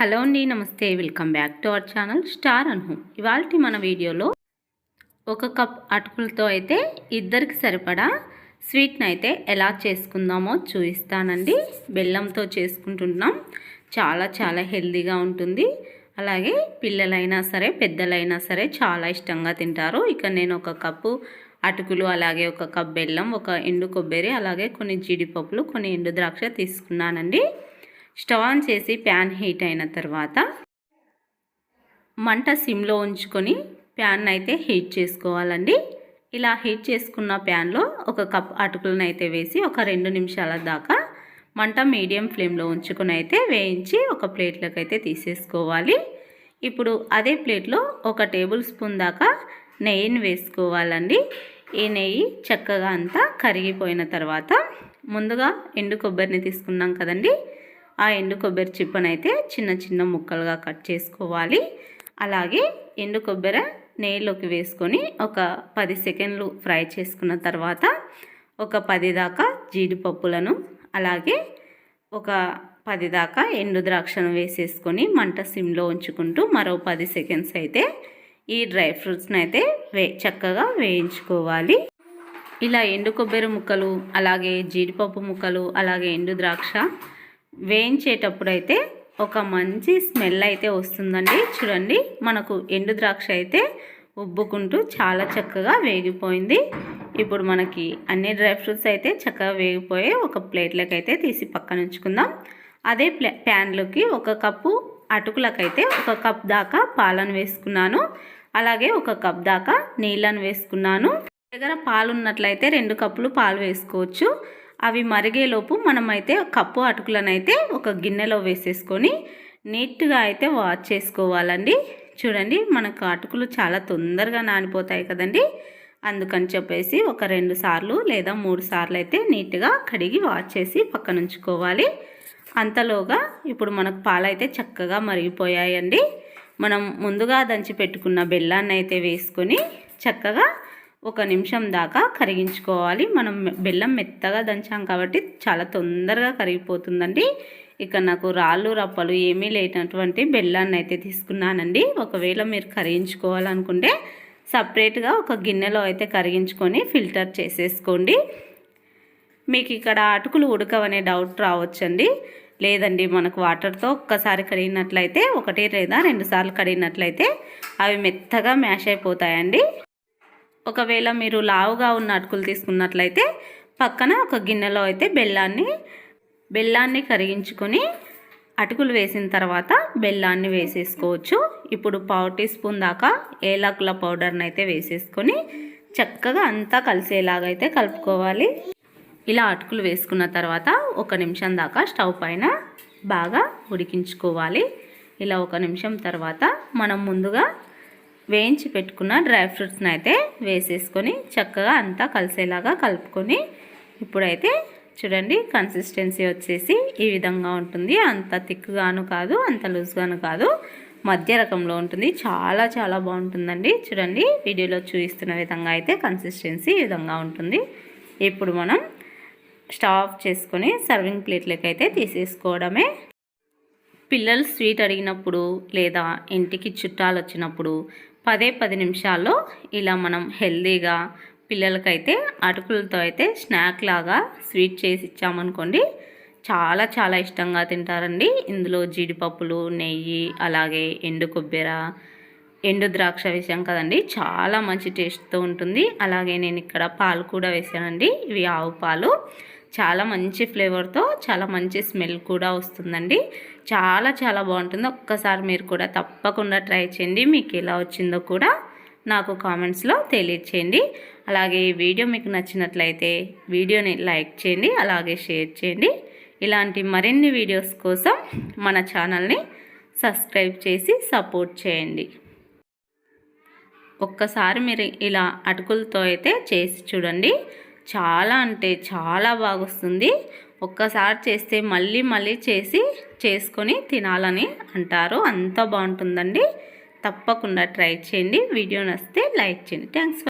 Hello అండి నమస్తే. Welcome back to our channel star an home ఇవాళ మన వీడియోలో ఒక కప్ అటుకులతో అయితే ఇద్దరికి సరిపడా స్వీట్ని అయితే ఎలా చేసుకుందామో చూపిస్తానండి. బెల్లంతో చేసుకుంటున్నాం. చాలా చాలా హెల్దీగా ఉంటుంది. అలాగే పిల్లలైనా సరే పెద్దలైనా సరే చాలా ఇష్టంగా తింటారు. ఇక నేను ఒక కప్పు అటుకులు అలాగే ఒక కప్ బెల్లం ఒక ఎండు కొబ్బరి అలాగే కొన్ని జీడిపప్పులు కొన్ని ఎండు ద్రాక్ష తీసుకున్నానండి. స్టవ్ ఆన్ చేసి ప్యాన్ హీట్ అయిన తర్వాత మంట సిమ్లో ఉంచుకొని ప్యాన్ అయితే హీట్ చేసుకోవాలండి. ఇలా హీట్ చేసుకున్న ప్యాన్లో ఒక కప్ అటుకులను అయితే వేసి ఒక రెండు నిమిషాల దాకా మంట మీడియం ఫ్లేమ్లో ఉంచుకొని అయితే వేయించి ఒక ప్లేట్లోకి అయితే తీసేసుకోవాలి. ఇప్పుడు అదే ప్లేట్లో ఒక టేబుల్ స్పూన్ దాకా నెయ్యిని వేసుకోవాలండి. ఈ నెయ్యి చక్కగా అంతా కరిగిపోయిన తర్వాత ముందుగా ఎండు కొబ్బరిని తీసుకున్నాం కదండి. ఆ ఎండు కొబ్బరి చిప్పనైతే చిన్న చిన్న ముక్కలుగా కట్ చేసుకోవాలి. అలాగే ఎండు కొబ్బరి నెయ్యిలోకి వేసుకొని ఒక పది సెకండ్లు ఫ్రై చేసుకున్న తర్వాత ఒక పది దాకా జీడిపప్పులను అలాగే ఒక పది దాకా ఎండు ద్రాక్షను వేసేసుకొని మంట సిమ్లో ఉంచుకుంటూ మరో పది సెకండ్స్ అయితే ఈ డ్రై ఫ్రూట్స్ని అయితే వే చక్కగా వేయించుకోవాలి. ఇలా ఎండు కొబ్బరి ముక్కలు అలాగే జీడిపప్పు ముక్కలు అలాగే ఎండు ద్రాక్ష వేయించేటప్పుడు అయితే ఒక మంచి స్మెల్ అయితే వస్తుందండి. చూడండి మనకు ఎండు ద్రాక్ష అయితే ఉబ్బుకుంటూ చాలా చక్కగా వేగిపోయింది. ఇప్పుడు మనకి అన్ని డ్రై ఫ్రూట్స్ అయితే చక్కగా వేగిపోయి ఒక ప్లేట్లోకి అయితే తీసి పక్కన ఉంచుకుందాం. అదే ప్లే ప్యాన్లోకి ఒక కప్పు అటుకులకైతే ఒక కప్ దాకా పాలను వేసుకున్నాను. అలాగే ఒక కప్ దాకా నీళ్ళను వేసుకున్నాను. దగ్గర పాలు ఉన్నట్లయితే రెండు కప్పులు పాలు వేసుకోవచ్చు. అవి మరిగేలోపు మనమైతే కప్పు అటుకులను అయితే ఒక గిన్నెలో వేసేసుకొని నీట్గా అయితే వాష్ చేసుకోవాలండి. చూడండి మనకు అటుకులు చాలా తొందరగా నానిపోతాయి కదండి. అందుకని చెప్పేసి ఒక రెండు సార్లు లేదా మూడు సార్లు అయితే నీట్గా కడిగి వాష్ చేసి పక్కన ఉంచుకోవాలి అంతలోగా ఇప్పుడు మనకు పాలైతే చక్కగా మరిగిపోయాయండి. మనం ముందుగా దంచి పెట్టుకున్న బెల్లాన్ని అయితే వేసుకొని చక్కగా ఒక నిమిషం దాకా కరిగించుకోవాలి. మనం బెల్లం మెత్తగా దంచాం కాబట్టి చాలా తొందరగా కరిగిపోతుందండి. ఇక నాకు రాళ్ళు రప్పలు ఏమీ లేనటువంటి బెల్లాన్ని అయితే తీసుకున్నానండి. ఒకవేళ మీరు కరిగించుకోవాలనుకుంటే సపరేట్గా ఒక గిన్నెలో అయితే కరిగించుకొని ఫిల్టర్ చేసేసుకోండి. మీకు ఇక్కడ అటుకులు ఉడకవనే డౌట్ రావచ్చండి. లేదండి మనకు వాటర్తో ఒక్కసారి కడిగినట్లయితే ఒకటి లేదా రెండు సార్లు కడిగినట్లయితే అవి మెత్తగా మ్యాష్ అయిపోతాయండి. ఒకవేళ మీరు లావుగా ఉన్న అటుకులు తీసుకున్నట్లయితే పక్కన ఒక గిన్నెలో అయితే బెల్లాన్ని బెల్లాన్ని కరిగించుకొని అటుకులు వేసిన తర్వాత బెల్లాన్ని వేసేసుకోవచ్చు. ఇప్పుడు పావు టీ స్పూన్ దాకా ఏలకుల పౌడర్ని అయితే వేసేసుకొని చక్కగా అంతా కలిసేలాగైతే కలుపుకోవాలి. ఇలా అటుకులు వేసుకున్న తర్వాత ఒక నిమిషం దాకా స్టవ్ పైన బాగా ఉడికించుకోవాలి. ఇలా ఒక నిమిషం తర్వాత మనం ముందుగా వేయించి పెట్టుకున్న డ్రై ఫ్రూట్స్ని అయితే వేసేసుకొని చక్కగా అంతా కలిసేలాగా కలుపుకొని ఇప్పుడైతే చూడండి కన్సిస్టెన్సీ వచ్చేసి ఈ విధంగా ఉంటుంది. అంత థిక్గాను కాదు అంత లూజ్గాను కాదు. మధ్య రకంలో ఉంటుంది. చాలా చాలా బాగుంటుందండి. చూడండి వీడియోలో చూపిస్తున్న విధంగా అయితే కన్సిస్టెన్సీ ఈ విధంగా ఉంటుంది. ఇప్పుడు మనం స్టవ్ ఆఫ్ చేసుకొని సర్వింగ్ ప్లేట్లకి అయితే తీసేసుకోవడమే పిల్లలు స్వీట్ అడిగినప్పుడు లేదా ఇంటికి చుట్టాలు వచ్చినప్పుడు పదే పది నిమిషాల్లో ఇలా మనం హెల్దీగా పిల్లలకైతే అటుకులతో అయితే స్నాక్ లాగా స్వీట్ చేసి ఇచ్చామనుకోండి చాలా చాలా ఇష్టంగా తింటారండి. ఇందులో జీడిపప్పులు నెయ్యి అలాగే ఎండు కొబ్బెర ఎండు ద్రాక్ష వేసాం కదండి. చాలా మంచి టేస్ట్తో ఉంటుంది. అలాగే నేను ఇక్కడ పాలు కూడా వేసానండి. ఇవి ఆవు పాలు. చాలా మంచి ఫ్లేవర్తో చాలా మంచి స్మెల్ కూడా వస్తుందండి. చాలా చాలా బాగుంటుంది. ఒక్కసారి మీరు కూడా తప్పకుండా ట్రై చేయండి. మీకు ఎలా వచ్చిందో కూడా నాకు కామెంట్స్లో తెలియచేయండి. అలాగే ఈ వీడియో మీకు నచ్చినట్లయితే వీడియోని లైక్ చేయండి. అలాగే షేర్ చేయండి. ఇలాంటి మరిన్ని వీడియోస్ కోసం మన ఛానల్ని సబ్స్క్రైబ్ చేసి సపోర్ట్ చేయండి. ఒక్కసారి మీరు ఇలా అటుకులతో అయితే చేసి చూడండి. చాలా అంటే చాలా బాగొస్తుంది. ఒక్కసారి చేస్తే మళ్ళీ మళ్ళీ చేసి చేసుకొని తినాలని అంటారు. అంత బాగుంటుందండి. తప్పకుండా ట్రై చేయండి. వీడియో నచ్చితే లైక్ చేయండి. థ్యాంక్స్